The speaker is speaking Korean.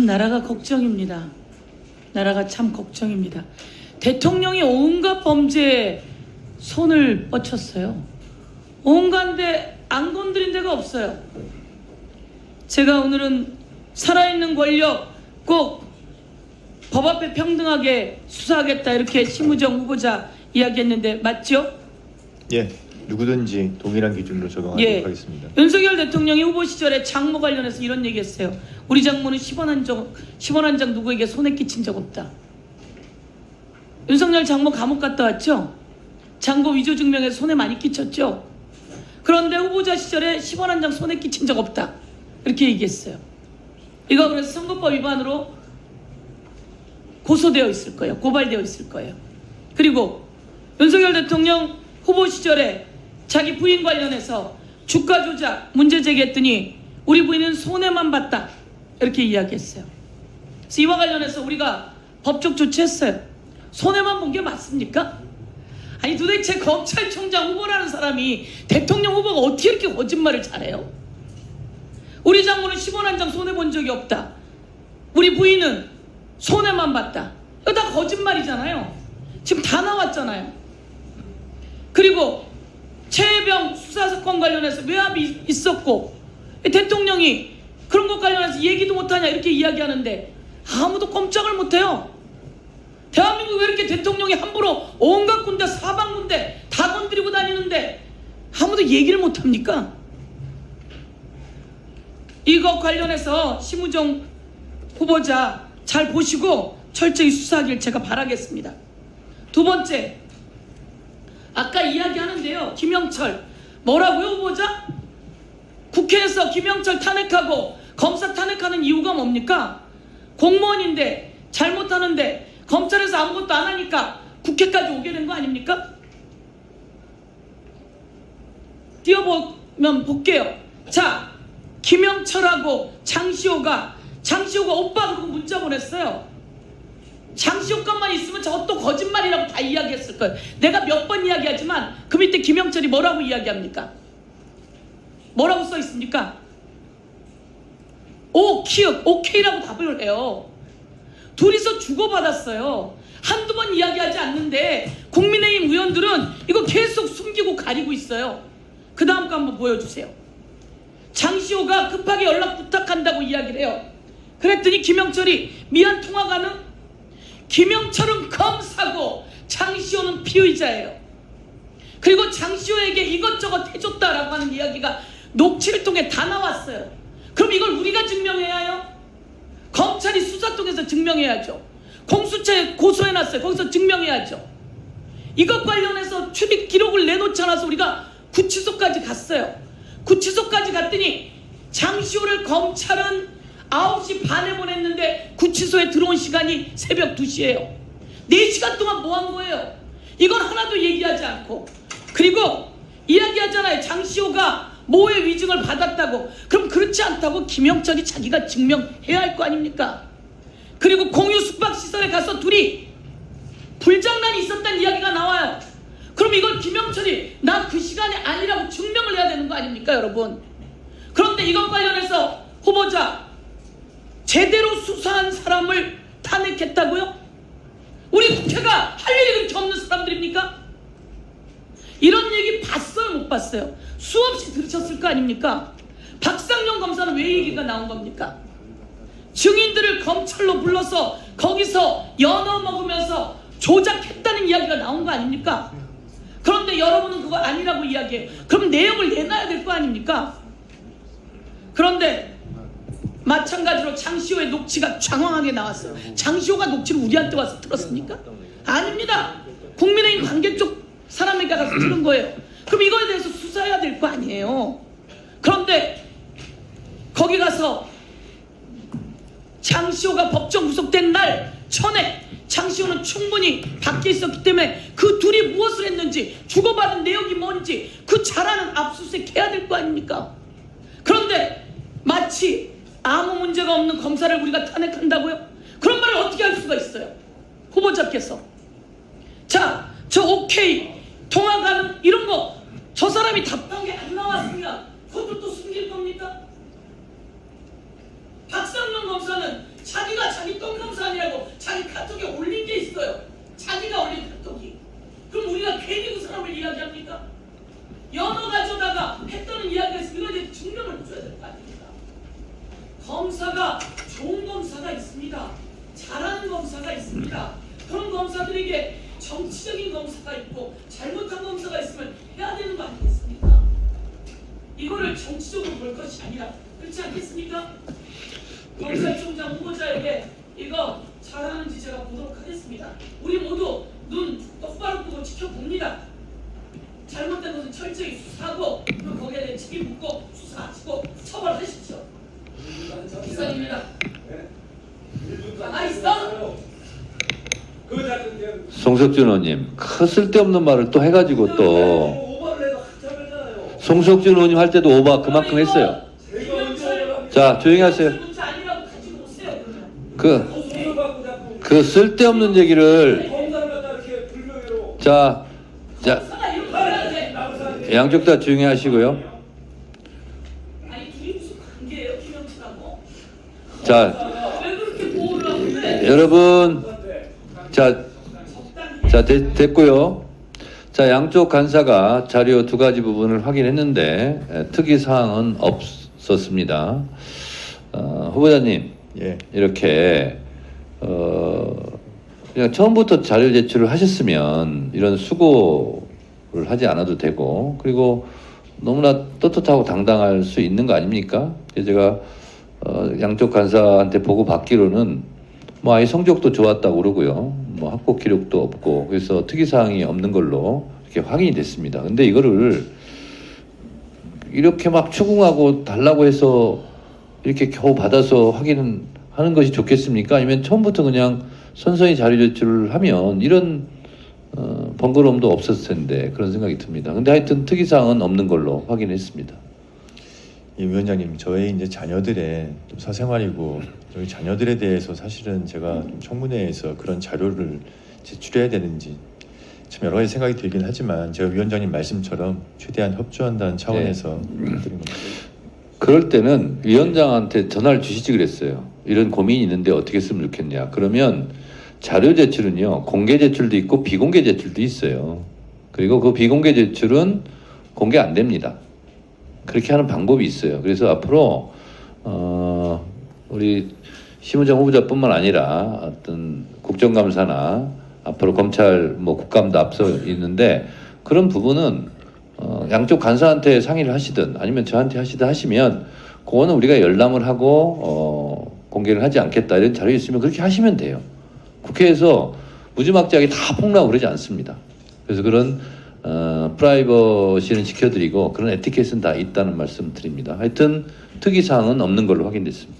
참 나라가 걱정입니다. 나라가 참 걱정입니다. 대통령이 온갖 범죄에 손을 뻗쳤어요. 온갖 데안 건드린 데가 없어요. 제가 오늘은 살아있는 권력 꼭 법 앞에 평등하게 수사하겠다 이렇게 심우정 후보자 이야기했는데 맞죠? 예, 누구든지 동일한 기준으로 적용하도록 예. 하겠습니다. 윤석열 대통령이 후보 시절에 장모 관련해서 이런 얘기했어요. 우리 장모는 10원 한 장, 10원 한 장 누구에게 손에 끼친 적 없다. 윤석열 장모 감옥 갔다 왔죠? 장고 위조 증명에 손에 많이 끼쳤죠? 그런데 후보자 시절에 10원 한 장 손에 끼친 적 없다. 이렇게 얘기했어요. 이거 그래서 선거법 위반으로 고소되어 있을 거예요. 고발되어 있을 거예요. 그리고 윤석열 대통령 후보 시절에 자기 부인 관련해서 주가 조작 문제 제기했더니 우리 부인은 손해만 봤다 이렇게 이야기했어요. 그래서 이와 관련해서 우리가 법적 조치했어요. 손해만 본 게 맞습니까? 아니 도대체 검찰총장 후보라는 사람이 대통령 후보가 어떻게 이렇게 거짓말을 잘해요? 우리 장모는 10원 한 장 손해 본 적이 없다. 우리 부인은 손해만 봤다. 이거 다 거짓말이잖아요. 지금 다 나왔잖아요. 그리고 최혜병 수사 사건 관련해서 외압이 있었고 대통령이 그런 것 관련해서 얘기도 못하냐 이렇게 이야기하는데 아무도 꼼짝을 못해요. 대한민국 왜 이렇게 대통령이 함부로 온갖 군데 사방 군데 다 건드리고 다니는데 아무도 얘기를 못합니까? 이거 관련해서 심우정 후보자 잘 보시고 철저히 수사하길 제가 바라겠습니다. 두 번째, 아까 이야기하는데요. 김영철 뭐라고요 후보자? 국회에서 김영철 탄핵하고 검사 탄핵하는 이유가 뭡니까? 공무원인데 잘못하는데 검찰에서 아무것도 안 하니까 국회까지 오게 된 거 아닙니까? 띄워보면 볼게요. 자, 김영철하고 장시호가 장시호가 오빠 그러고 문자 보냈어요. 장시호감만 있으면 저또 거짓말이라고 다 이야기했을 거예요. 내가 몇 번 이야기하지만 그 밑에 김영철이 뭐라고 이야기합니까? 뭐라고 써 있습니까? 오, 키읔, 오케이라고 답을 해요. 둘이서 주고받았어요. 한두 번 이야기하지 않는데 국민의힘 의원들은 이거 계속 숨기고 가리고 있어요. 그 다음 거 한번 보여주세요. 장시호가 급하게 연락 부탁한다고 이야기를 해요. 그랬더니 김영철이 미안 통화 가능? 김영철은 검사고 장시호는 피의자예요. 그리고 장시호에게 이것저것 해줬다라고 하는 이야기가 녹취를 통해 다 나왔어요. 그럼 이걸 우리가 증명해야 해요? 검찰이 수사 통해서 증명해야죠. 공수처에 고소해놨어요. 거기서 증명해야죠. 이것 관련해서 출입 기록을 내놓지 않아서 우리가 구치소까지 갔어요. 구치소까지 갔더니 장시호를 검찰은 9시 반에 보냈는데 구치소에 들어온 시간이 새벽 2시예요. 4시간 동안 뭐 한 거예요? 이건 하나도 얘기하지 않고 그리고 이야기하잖아요. 장시호가 모의 위증을 받았다고. 그럼 그렇지 않다고 김영철이 자기가 증명해야 할 거 아닙니까? 그리고 공유 숙박시설에 가서 둘이 불장난이 있었다는 이야기가 나와요. 그럼 이걸 김영철이 나 그 시간이 아니라고 증명을 해야 되는 거 아닙니까, 여러분? 그런데 이것 관련해서 후보자 제대로 수사한 사람을 탄핵했다고요? 우리 국회가 할 일이 그렇게 없는 사람들입니까? 이런 얘기 봤어요, 못 봤어요? 수없이 들으셨을 거 아닙니까? 박상용 검사는 왜 얘기가 나온 겁니까? 증인들을 검찰로 불러서 거기서 연어 먹으면서 조작했다는 이야기가 나온 거 아닙니까? 그런데 여러분은 그거 아니라고 이야기해요. 그럼 내용을 내놔야 될 거 아닙니까? 그런데 마찬가지로 장시호의 녹취가 장황하게 나왔어요. 장시호가 녹취를 우리한테 와서 들었습니까? 아닙니다. 국민의힘 관계 쪽 사람에게 가서 들은 거예요. 그럼 이거에 대해서 수사해야 될 거 아니에요. 그런데 거기 가서 장시호가 법정 구속된 날 전에 장시호는 충분히 밖에 있었기 때문에 그 둘이 무엇을 했는지 주고받은 내역이 뭔지 그 잘하는 압수수색 해야 될 거 아닙니까? 그런데 마치 아무 문제가 없는 검사를 우리가 탄핵한다고요? 그런 말을 어떻게 할 수가 있어요? 후보자께서 자, 저 오케이 통화 가능 이런 거 저 사람이 답한 게 안 나왔으면 그것도 또 숨길 겁니까? 박상명 검사는 자기가 자기 똥검사 아니라고 자기 카톡에 올린 게 있어요. 자기가 올린 카톡이. 그럼 우리가 괜히 그 사람을 이야기합니까? 연어 가져다가 했다는 이야기가 있으면 이제 증명을 줘야 될 거 아닙니까? 검사가 좋은 검사가 있습니다. 잘하는 검사가 있습니다. 그런 검사들에게 정치적인 검사가 있고 잘못한 검사가 있으면 해야 되는 거 아니겠습니까? 이거를 정치적으로 볼 것이 아니라 그렇지 않겠습니까? 검찰총장 후보자에게 이거 잘하는지 제가 보도록 하겠습니다. 우리 모두 눈 똑바로 뜨고 지켜봅니다. 잘못된 것은 철저히 수사하고 또 거기에 대해 책임 묻고 수사하시고 처벌하십시오. 이상입니다. 가만히 아, 있어. 송석준 의원님, 그 쓸데없는 말을 또 해가지고 또. 송석준 의원님 할 때도 오바 그만큼 했어요. 자, 조용히 하세요. 그러면. 그, 쓸데없는 얘기를 자, 자, 양쪽 다 조용히 하시고요. 자? 여러분, 자. 자, 됐, 됐고요. 자, 양쪽 간사가 자료 두 가지 부분을 확인했는데 에, 특이 사항은 없었습니다. 어, 후보자님, 예. 이렇게 어 그냥 처음부터 자료 제출을 하셨으면 이런 수고를 하지 않아도 되고 그리고 너무나 떳떳하고 당당할 수 있는 거 아닙니까? 제가 어 양쪽 간사한테 보고 받기로는 뭐 아예 성적도 좋았다고 그러고요. 뭐 합격 기록도 없고 그래서 특이 사항이 없는 걸로 이렇게 확인이 됐습니다. 근데 이거를 이렇게 막 추궁하고 달라고 해서 이렇게 겨우 받아서 확인은 하는 것이 좋겠습니까? 아니면 처음부터 그냥 선서히 자료 제출을 하면 이런 어, 번거로움도 없었을 텐데 그런 생각이 듭니다. 근데 하여튼 특이사항은 없는 걸로 확인했습니다. 이 위원장님, 저희 이제 자녀들의 좀 사생활이고 저희 자녀들에 대해서 사실은 제가 좀 청문회에서 그런 자료를 제출해야 되는지 참 여러 가지 생각이 들긴 하지만 제가 위원장님 말씀처럼 최대한 협조한다는 차원에서 드린 겁니다. 그럴 때는 위원장한테 전화를 주시지 그랬어요. 이런 고민이 있는데 어떻게 했으면 좋겠냐. 그러면 자료 제출은요, 공개 제출도 있고 비공개 제출도 있어요. 그리고 그 비공개 제출은 공개 안 됩니다. 그렇게 하는 방법이 있어요. 그래서 앞으로 어, 우리 심우정 후보자뿐만 아니라 어떤 국정감사나 앞으로 검찰 뭐 국감도 앞서 있는데 그런 부분은 어, 양쪽 간사한테 상의를 하시든 아니면 저한테 하시든 하시면 그거는 우리가 열람을 하고 어, 공개를 하지 않겠다 이런 자료 있으면 그렇게 하시면 돼요. 국회에서 무지막지하게 다 폭로하고 그러지 않습니다. 그래서 그런 어, 프라이버시는 지켜드리고 그런 에티켓은 다 있다는 말씀 드립니다. 하여튼 특이 사항은 없는 걸로 확인됐습니다.